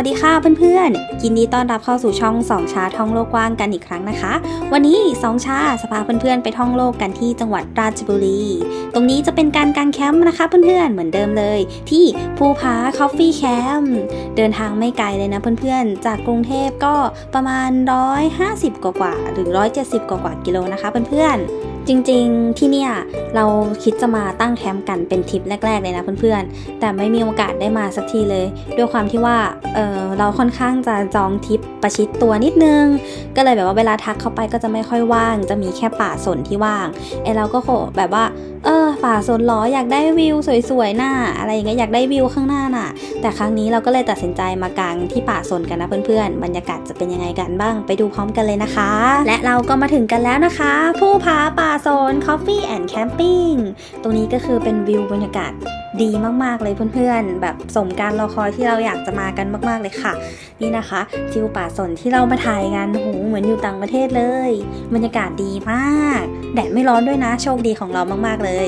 สวัสดีค่ะเพื่อนๆ ยินดีต้อนรับเข้าสู่ช่องสองชาท่องโลกกว้างกันอีกครั้งนะคะ วันนี้สองชาจะพาเพื่อนๆไปท่องโลกกันที่จังหวัดราชบุรี ตรงนี้จะเป็นการกางแคมป์นะคะเพื่อนๆ เหมือนเดิมเลย ที่ภูผาคอฟฟี่แคมป์เดินทางไม่ไกลเลยนะเพื่อนๆ จากกรุงเทพก็ประมาณ 150 กว่าๆหรือ 170 กว่าๆกิโลนะคะเพื่อนๆ จริงๆที่เนี่ยเราคิดจะมาตั้งแคมป์กันเป็นทริปแรก ๆ เลยนะเพื่อนๆ แต่ไม่มีโอกาสได้มาสักทีเลย ด้วยความที่ว่าเออเราค่อนข้างจะจองทริปประชิดตัวนิดนึง ก็เลยแบบว่าเวลาทักเข้าไปก็จะไม่ค่อยว่าง จะมีแค่ป่าสนที่ว่างไอเราก็โหแบบว่า เออ ป่าสนเหรออยากได้วิวสวยๆหน้าอะไรอย่างเงี้ยอยากได้วิวข้างหน้าน่ะ แต่ครั้งนี้เราก็เลยตัดสินใจมากางที่ป่าสนกันนะเพื่อนๆ บรรยากาศจะเป็นยังไงกันบ้างไปดูพร้อมกันเลยนะคะ และเราก็มาถึงกันแล้วนะคะ ผู้พาป่าสน Coffee and Camping ตรงนี้ก็คือเป็นวิวบรรยากาศ ดีมากๆเลยเพื่อนๆ แบบสมการรอคอยที่เราอยากจะมากันมากๆเลยค่ะ นี่นะคะทิวป่าสนที่เรามาถ่ายกันโหเหมือนอยู่ต่างประเทศเลยบรรยากาศดีมาก แดดไม่ร้อนด้วยนะโชคดีของเรามากๆเลย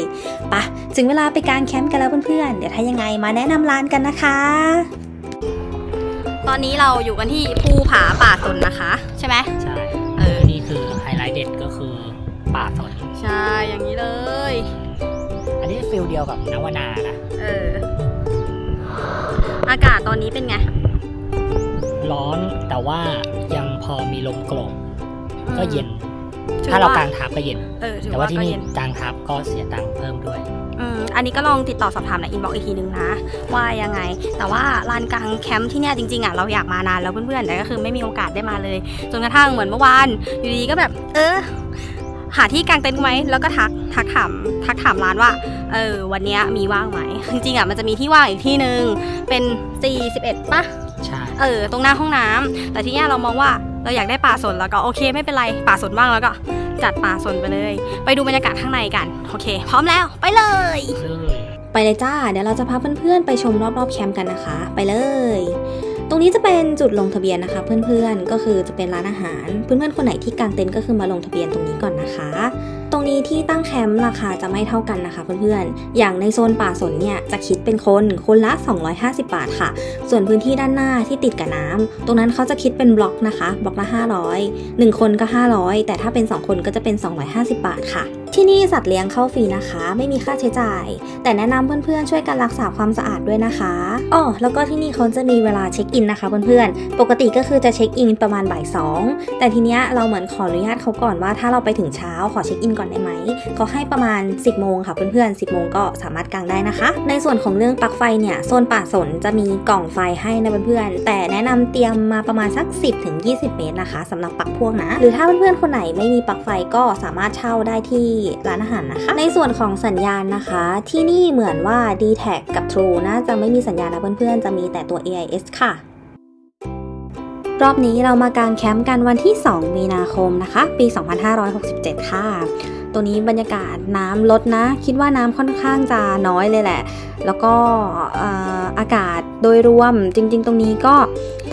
ปะถึงเวลาไปกางแคมป์กันแล้วเพื่อนๆ เดี๋ยวถ้ายังไงมาแนะนำร้านกันนะคะ ตอนนี้เราอยู่กันที่ภูผาป่าสนนะคะ ใช่ไหมใช่เออนี่คือไฮไลท์เด็ดก็คือป่าสนใช่อย่างนี้เลยอันนี้ ฟิลเดียวกับนวนานะ เออ อากาศตอนนี้เป็นไง ร้อนแต่ว่ายังพอมีลมโกรกก็เย็นถือถ้าเราว่กางทับก็เย็นเออถือแต่ว่าว่าที่ก็นี่เย็นกางทับก็เสียตังค์เพิ่มด้วยอืมอันนี้ก็ลองติดต่อสอบถามในอินบ็อกอีกทีนึงนะ ว่ายังไง แต่ว่าลานกลางแคมป์ที่เนี่ยจริงๆอะเราอยากมานานแล้วเพื่อนๆแต่ก็คือไม่มีโอกาสได้มาเลย จนกระทั่งเหมือนเมื่อวาน อยู่ดีๆก็แบบ เออ หาที่กางเต็นท์ไหมแล้วก็ทักทักถามทักถามร้านว่าเออวันเนี้ยมีว่างไหมจริงๆอะมันจะมีที่ว่างอีกที่หนึ่งเป็น 41ปะใช่เออตรงหน้าห้องน้ำแต่ที่เนี้ยเรามองว่าเราอยากได้ป่าสนแล้วก็โอเคไม่เป็นไรป่าสนว่างแล้วก็จัดป่าสนไปเลย ไปดูบรรยากาศข้างในกันโอเค พร้อมแล้วไปเลยซึ่งไปเลยจ้า เดี๋ยวเราจะพาเพื่อนๆไปชมรอบๆแคมป์กันนะคะ ไปเลย ตรงนี้จะเป็นจุดลงทะเบียนนะคะ เพื่อนๆ ก็คือจะเป็นร้านอาหาร เพื่อนๆ คนไหนที่กางเต็นท์ก็คือมาลงทะเบียนตรงนี้ก่อนนะคะ ตรงนี้ที่ตั้งแคมป์ราคาจะไม่เท่ากันนะคะ เพื่อนๆ อย่างในโซนป่าสนเนี่ยจะคิดเป็นคนคนละ 250 บาทค่ะ ส่วนพื้นที่ด้านหน้าที่ติดกับน้ำตรงนั้นเขาจะคิดเป็นบล็อกนะคะ บล็อกละ 500 1 คนก็ 500 แต่ถ้าเป็น 2 คนก็จะเป็น 250 บาทค่ะ ที่นี่สัตว์เลี้ยงเข้าฟรีนะคะ ไม่มีค่าใช้จ่าย แต่แนะนำเพื่อนๆช่วยกันรักษาความสะอาดด้วยนะคะอ๋อแล้วก็ที่นี่เขาจะมีเวลาเช็คอินนะคะเพื่อนๆ ปกติก็คือจะเช็คอินประมาณบ่ายสองแต่ทีเนี้ยเราเหมือนขออนุญาตเขาก่อนว่าถ้าเราไปถึงเช้าขอเช็คอินก่อนได้ไหมเขาให้ประมาณ 10โมงค่ะเพื่อนๆ 10โมงก็สามารถกางได้นะคะ ในส่วนของเรื่องปลั๊กไฟเนี่ยโซนป่าสนจะมีกล่องไฟให้นะเพื่อนๆแต่แนะนำเตรียมมาประมาณสัก 10-20 เมตรนะคะสำหรับปลั๊กพ่วงนะ หรือถ้าเพื่อนๆคนไหนไม่มีปลั๊กไฟก็สามารถเช่าได้ที่ร้านอาหารนะคะ ในส่วนของสัญญาณนะคะ ที่นี่เหมือนว่า d t แทกับ True น่าจะไม่มีสัญญาณนะเพื่อนๆ จะมีแต่ตัว AIS ค่ะ รอบนี้เรามากางแคมป์กันวันที่ 2 มีนาคมนะคะ ปี 2567 ค่ะ ตัวนี้บรรยากาศน้ำลดนะ คิดว่าน้ำค่อนข้างจะน้อยเลยแหละ แล้วก็อากาศ โดยรวมจริง ๆ ตรงนี้ก็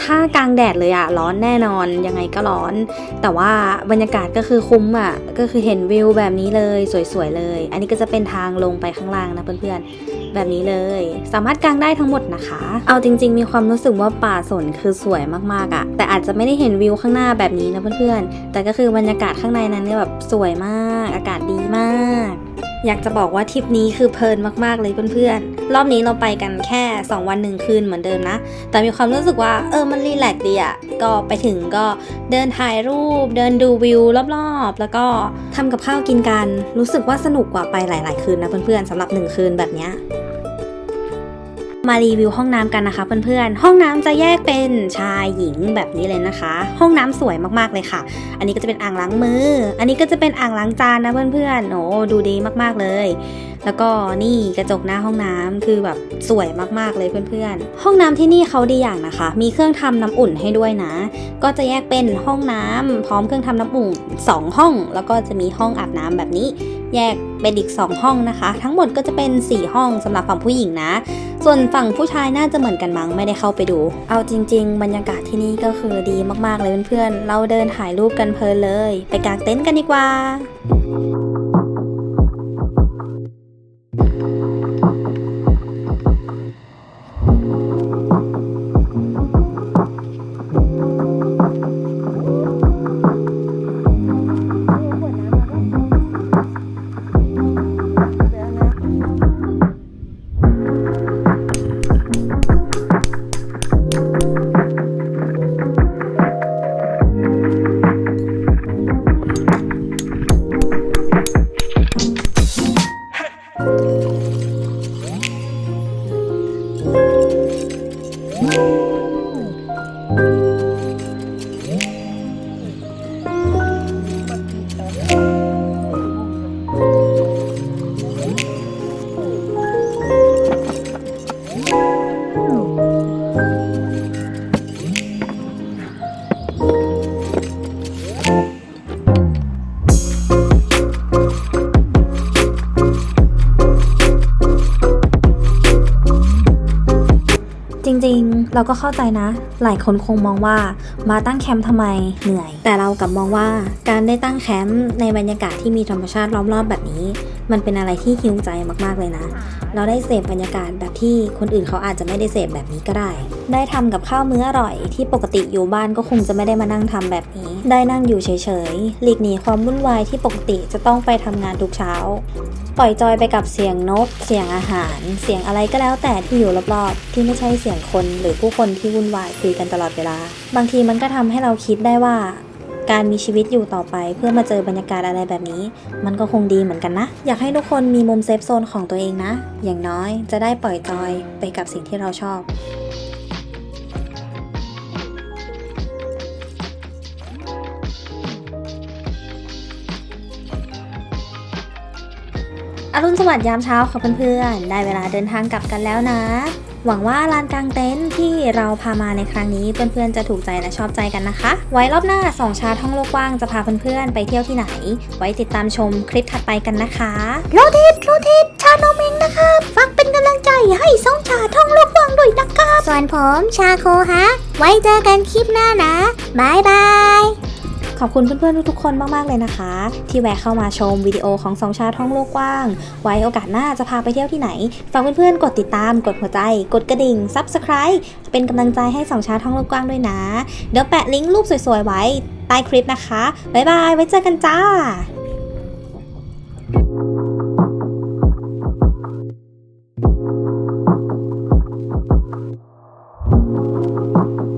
ถ้ากลางแดดเลยอะร้อนแน่นอนยังไงก็ร้อน แต่ว่าบรรยากาศก็คือคุ้มอะก็คือเห็นวิวแบบนี้เลยสวยๆเลย อันนี้ก็จะเป็นทางลงไปข้างล่างนะเพื่อนๆแบบนี้เลย สามารถกางได้ทั้งหมดนะคะ เอาจริง ๆ มีความรู้สึกว่าป่าสนคือสวยมากๆอะแต่อาจจะไม่ได้เห็นวิวข้างหน้าแบบนี้นะเพื่อนๆแต่ก็คือบรรยากาศข้างในนั้นเนี่ยแบบสวยมาก อากาศดีมาก อยากจะบอกว่าทริปนี้คือเพลินมากๆเลยเพื่อนๆ รอบนี้เราไปกันแค่ 2 วันหนึ่งคืนเหมือนเดิมนะ แต่มีความรู้สึกว่าเออมันรีแลกซ์ดีอะก็ไปถึงก็เดินถ่ายรูป เดินดูวิวรอบๆ แล้วก็ทำกับข้าวกินกัน รู้สึกว่าสนุกกว่าไปหลาย ๆ คืนนะเพื่อนๆสำหรับ 1 คืนแบบเนี้ย มารีวิวห้องน้ำกันนะคะเพื่อนๆ ห้องน้ำจะแยกเป็นชายหญิงแบบนี้เลยนะคะ ห้องน้ำสวยมากๆเลยค่ะ อันนี้ก็จะเป็นอ่างล้างมือ อันนี้ก็จะเป็นอ่างล้างจานนะเพื่อนๆโอ้ดูดีมากๆเลยแล้วก็นี่กระจกหน้าห้องน้ำคือแบบสวยมากๆเลยเพื่อนๆ ห้องน้ำที่นี่เขาดีอย่างนะคะ มีเครื่องทำน้ำอุ่นให้ด้วยนะ ก็จะแยกเป็นห้องน้ำพร้อมเครื่องทำน้ำอุ่น 2 ห้อง แล้วก็จะมีห้องอาบน้ำแบบนี้ แยกเป็นอีก 2 ห้องนะคะ ทั้งหมดก็จะเป็น 4 ห้องสำหรับฝั่งผู้หญิงนะ ส่วนฝั่งผู้ชายน่าจะเหมือนกันมั้งไม่ได้เข้าไปดู เอาจริง ๆ บรรยากาศที่นี่ก็คือดีมากๆเลยเพื่อนๆ เราเดินถ่ายรูปกันเพลินเลย ไปกางเต็นท์กันดีกว่า เราก็เข้าใจนะ หลายคนคงมองว่ามาตั้งแคมป์ทำไมเหนื่อย แต่เรากลับมองว่าการได้ตั้งแคมป์ในบรรยากาศที่มีธรรมชาติล้อมรอบแบบนี้ มันเป็นอะไรที่ฮิวใจมากๆเลยนะ เราได้เสพบรรยากาศแบบที่คนอื่นเขาอาจจะไม่ได้เสพแบบนี้ก็ได้ ได้ทำกับข้าวมื้ออร่อย ที่ปกติอยู่บ้านก็คงจะไม่ได้มานั่งทำแบบนี้ ได้นั่งอยู่เฉยๆ หลีกหนีความวุ่นวายที่ปกติจะต้องไปทำงานทุกเช้า ปล่อยจอยไปกับเสียงนก เสียงอาหาร เสียงอะไรก็แล้วแต่ที่อยู่รอบๆ ที่ไม่ใช่เสียงคนหรือผู้คนที่วุ่นวายคุยกันตลอดเวลา บางทีมันก็ทำให้เราคิดได้ว่า การมีชีวิตอยู่ต่อไป เพื่อมาเจอบรรยากาศอะไรแบบนี้ มันก็คงดีเหมือนกันนะ อยากให้ทุกคนมีมุมเซฟโซนของตัวเองนะ อย่างน้อยจะได้ปล่อยจอยไปกับสิ่งที่เราชอบ อรุณสวัสดิ์ยามเช้าค่ะเพื่อนๆ ได้เวลาเดินทางกลับกันแล้วนะ หวังว่าลานกลางเต็นท์ที่เราพามาในครั้งนี้เพื่อนๆ จะถูกใจและชอบใจกันนะคะ ไว้รอบหน้าสองชาท่องโลกกว้างจะพาเพื่อนๆ ไปเที่ยวที่ไหน ไว้ติดตามชมคลิปถัดไปกันนะคะโรเทตโรเทตชาโนเมงนะคะฝากเป็นกำลังใจให้สองชาท่องโลกกว้างด้วยนะคะส่วนผมชาโคฮะ ไว้เจอกันคลิปหน้านะบายบาย ขอบคุณเพื่อนๆทุกๆคนมากๆเลยนะคะ ที่แวะเข้ามาชมวิดีโอของสองชาท้องโลกกว้าง ไว้โอกาสหน้าจะพาไปเที่ยวที่ไหน ฝากเพื่อนๆกดติดตาม กดหัวใจ กดกระดิ่ง Subscribe เป็นกำลังใจให้สองชาท้องโลกกว้างด้วยนะ เดี๋ยวแปะลิงก์รูปสวยๆไว้ใต้คลิปนะคะ บ๊ายบาย ไว้เจอกันจ้าうん。